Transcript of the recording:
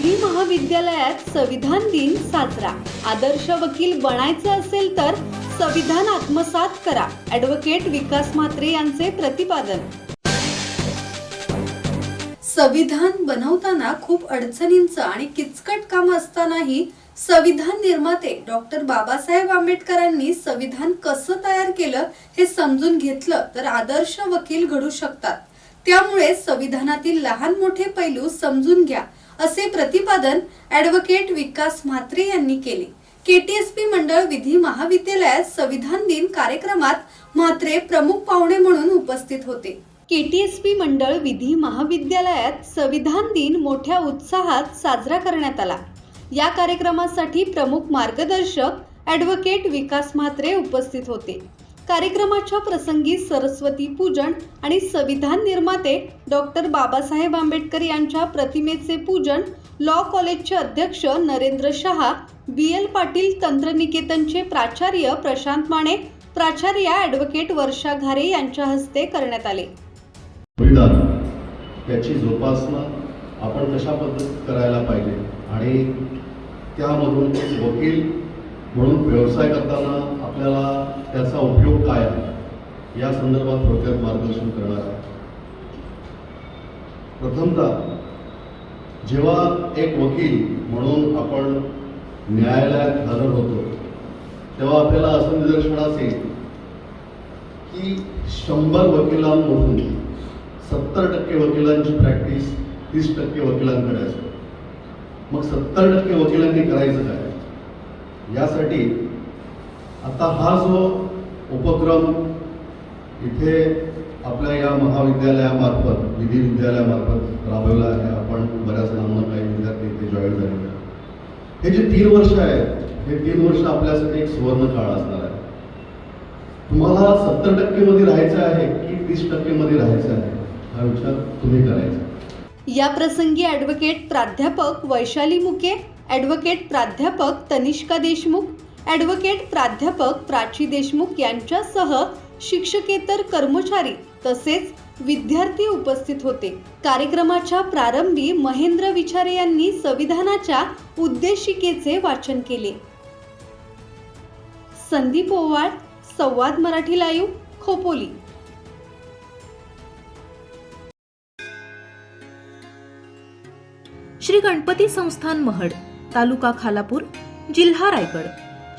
महाविद्यालयात संविधान दिन साजरा. आदर्श वकील बनायचं असेल तर संविधान आत्मसात करा. ॲडव्होकेट विकास म्हात्रे यांचे प्रतिपादन. संविधान बनवताना खूप अडचणींचं आणि किचकट काम असतानाही संविधान निर्माते डॉक्टर बाबासाहेब आंबेडकरांनी संविधान कसं तयार केलं हे समजून घेतलं तर आदर्श वकील घडू शकतात. त्यामुळे संविधानातील लहान मोठे पैलू समजून घ्या. असे प्रतिपादन ॲडव्होकेट विकास म्हात्रे यांनी केले. केटीएसपी मंडळ विधी महाविद्यालयात संविधान दिन कार्यक्रमात म्हात्रे प्रमुख पाहुणे म्हणून उपस्थित होते. केटीएसपी मंडळ विधी महाविद्यालयात संविधान दिन मोठ्या उत्साहात साजरा करण्यात आला. या कार्यक्रमासाठी प्रमुख मार्गदर्शक ॲडव्होकेट विकास म्हात्रे उपस्थित होते. कार्यक्रमाच्या प्रसंगी सरस्वती पूजन आणि संविधान निर्माते डॉक्टर बाबासाहेब आंबेडकर यांच्या प्रतिमेचे पूजन लॉ कॉलेजचे अध्यक्ष नरेंद्र शहा बी एल पाटील तंत्रनिकेतनचे प्राचार्य प्रशांत माने प्राचार्य ॲडव्होकेट वर्षा घारे यांच्या हस्ते करण्यात आले. त्याची जोपासना आपण कशा पद्धत करायला पाहिजे? आणि त्यामधून वकील म्हणून व्यवसाय करताना आपल्याला त्याचा उपयोग काय या संदर्भात थोडक्यात मार्गदर्शन करणार आहे. प्रथमतः जेव्हा एक वकील म्हणून आपण न्यायालयात हजर होतो तेव्हा आपल्याला असं निदर्शनास येईल की शंभर वकिलांमधून सत्तर टक्के वकिलांची प्रॅक्टिस तीस टक्के वकिलांकडे असते. मग सत्तर टक्के वकिलांनी करायचं काय? यासाठी आता हा जो उपक्रम इथे आपल्या या महाविद्यालयामार्फत विधी विद्यालयामार्फत राबवला आहे. आपण बऱ्याच नामनं काही विद्यार्थी इथे जॉईन झालेले हे जे तीन वर्ष आहेत हे तीन वर्ष आपल्यासाठी एक सुवर्ण काळ असणार आहे. तुम्हाला सत्तर टक्केमध्ये राहायचं आहे की तीस टक्केमध्ये राहायचं आहे हा विचार तुम्ही करायचा. या प्रसंगी ॲडव्होकेट प्राध्यापक वैशाली मुके ॲडव्होकेट प्राध्यापक तनिष्का देशमुख ॲडव्होकेट प्राध्यापक प्राची देशमुख यांच्यासह शिक्षकेतर कर्मचारी तसेच विद्यार्थी उपस्थित होते. कार्यक्रमाच्या प्रारंभी महेंद्र विचारे यांनी संविधानाच्या उद्देशिकेचे वाचन केले. संदीप ओवाळ संवाद मराठी लाईव्ह खोपोली. श्री गणपती संस्थान महड तालुका खालापूर जिल्हा रायगड.